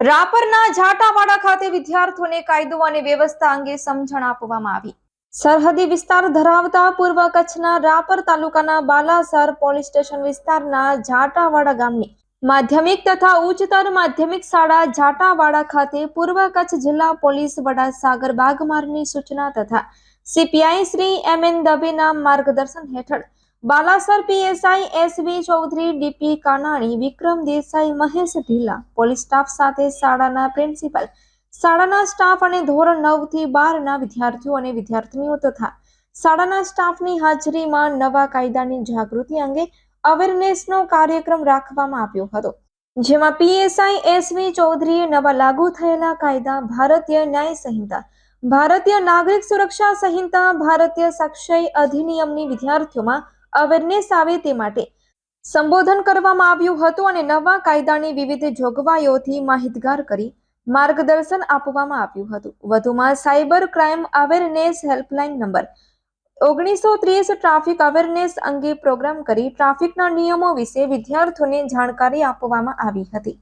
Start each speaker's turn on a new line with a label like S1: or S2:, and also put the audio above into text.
S1: રાપરના જાટાવાડા ખાતે વિદ્યાર્થીઓને કાયદો અને વ્યવસ્થા અંગે સમજણ આપવામાં આવી. સરહદી વિસ્તાર ધરાવતા પૂર્વ કચ્છના રાપર તાલુકાના બાલાસર પોલીસ સ્ટેશન વિસ્તારના જાટાવાડા ગામની માધ્યમિક તથા ઉચ્ચતર માધ્યમિક શાળા જાટાવાડા ખાતે પૂર્વ કચ્છ જિલ્લા પોલીસ વડા સાગર બાગમારની સૂચના તથા સીપીઆઈ શ્રી એમ એન દવેના માર્ગદર્શન હેઠળ Balasar PSI SV Chaudhari, DP Kanani, Vikram Desai, Mahesh Dhila, police staff સાથે શાળાના પ્રિન્સિપલ, શાળાના સ્ટાફ અને ધોરણ નવથી બાર ના વિદ્યાર્થીઓ અને વિદ્યાર્થીનીઓ તથા શાળાના સ્ટાફની હાજરીમાં નવા કાયદાની જાગૃતિ અંગે અવેરનેસનો કાર્યક્રમ રાખવામાં આવ્યો હતો, જેમાં પીએસઆઈ એસવી ચૌધરીએ નવા લાગુ થયેલા કાયદા, ભારતીય ન્યાય સંહિતા, ભારતીય નાગરિક સુરક્ષા સંહિતા, ભારતીય સક્ષય અધિનિયમની વિદ્યાર્થીઓમાં અવેરનેસ આવે તે માટે સંબોધન કરવામાં આવ્યું હતું અને નવા કાયદાની વિવિધ જોગવાઈઓથી માહિતગાર કરી માર્ગદર્શન આપવામાં આવ્યું હતું. વધુમાં cyber crime awareness helpline number ઓગણીસો ત્રીસ ટ્રાફિક અવેરનેસ અંગે પ્રોગ્રામ કરી ટ્રાફિકના નિયમો વિશે વિદ્યાર્થીઓને જાણકારી આપવામાં આવી હતી.